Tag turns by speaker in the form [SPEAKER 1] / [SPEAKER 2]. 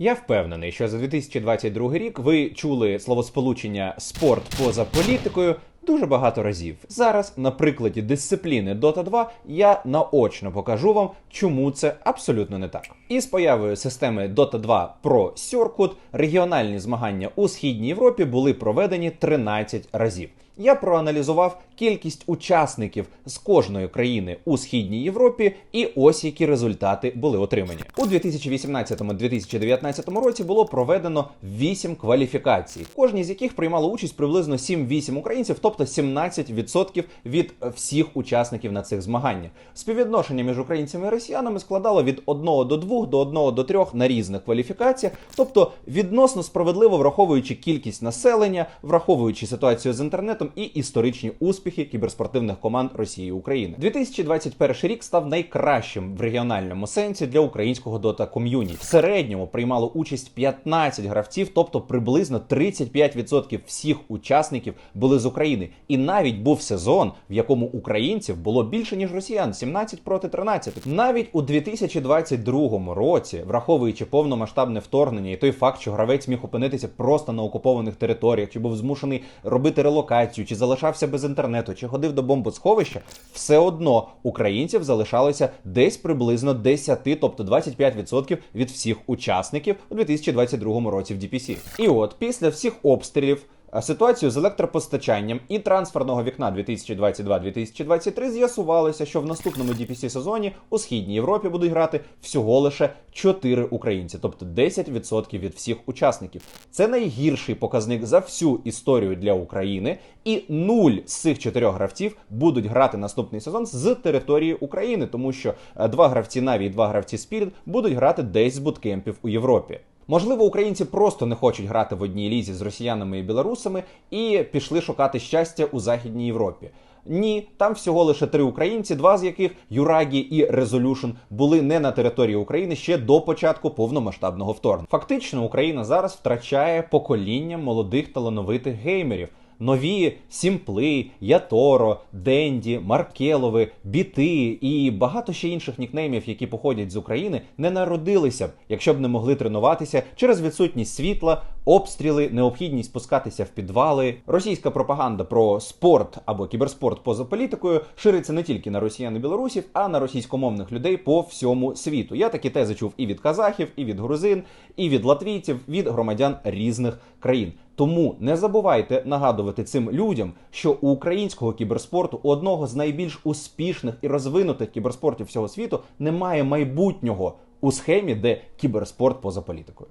[SPEAKER 1] Я впевнений, що за 2022 рік ви чули словосполучення спорт поза політикою дуже багато разів. Зараз, на прикладі дисципліни Dota 2, я наочно покажу вам, чому це абсолютно не так. І з появою системи Dota 2 Pro Circuit регіональні змагання у східній Європі були проведені 13 разів. Я проаналізував кількість учасників з кожної країни у східній Європі, і ось які результати були отримані. У 2018-2019 році було проведено 8 кваліфікацій, кожній з яких приймало участь приблизно 7-8 українців, тобто 17% від всіх учасників на цих змаганнях. Співвідношення між українцями і росіянами складало від 1 до 2 до 1 до 3 на різних кваліфікаціях, тобто відносно справедливо враховуючи кількість населення, враховуючи ситуацію з інтернетом і історичні успіхи кіберспортивних команд Росії і України. 2021 рік став найкращим в регіональному сенсі для українського дота ком'юніті. В середньому приймало участь 15 гравців, тобто приблизно 35% всіх учасників були з України. І навіть був сезон, в якому українців було більше ніж росіян 17 проти 13. Навіть у 2022 році, враховуючи повномасштабне вторгнення і той факт, що гравець міг опинитися просто на окупованих територіях, чи був змушений робити релокацію, чи залишався без інтернету, чи ходив до бомбосховища, все одно українців залишалося десь приблизно 10, тобто 25% від всіх учасників у 2022 році в DPC. І от після всіх обстрілів. А Ситуацію з електропостачанням і трансферного вікна 2022-2023 з'ясувалося, що в наступному DPC сезоні у східній Європі будуть грати всього лише 4 українці, тобто 10% від всіх учасників. Це найгірший показник за всю історію для України, і нуль з цих чотирьох гравців будуть грати наступний сезон з території України, тому що е, два гравці Наві і два гравці Spirit будуть грати десь з буткемпів у Європі. Можливо, українці просто не хочуть грати в одній лізі з росіянами і білорусами і пішли шукати щастя у Західній Європі. Ні, там всього лише три українці, два з яких Юрагі і Резолюшн були не на території України ще до початку повномасштабного вторгнення. Фактично, Україна зараз втрачає покоління молодих талановитих геймерів. Нові Сімпли, Яторо, Денді, Маркелови, Біти і багато ще інших нікнеймів, які походять з України, не народилися б, якщо б не могли тренуватися через відсутність світла, обстріли, необхідність спускатися в підвали. Російська пропаганда про спорт або кіберспорт поза політикою шириться не тільки на росіян і білорусів, а на російськомовних людей по всьому світу. Я такі тези чув і від казахів, і від грузин, і від латвійців, від громадян різних країн. Тому не забувайте нагадувати цим людям, що у українського кіберспорту, одного з найбільш успішних і розвинутих кіберспортів всього світу, немає майбутнього у схемі, де кіберспорт поза політикою.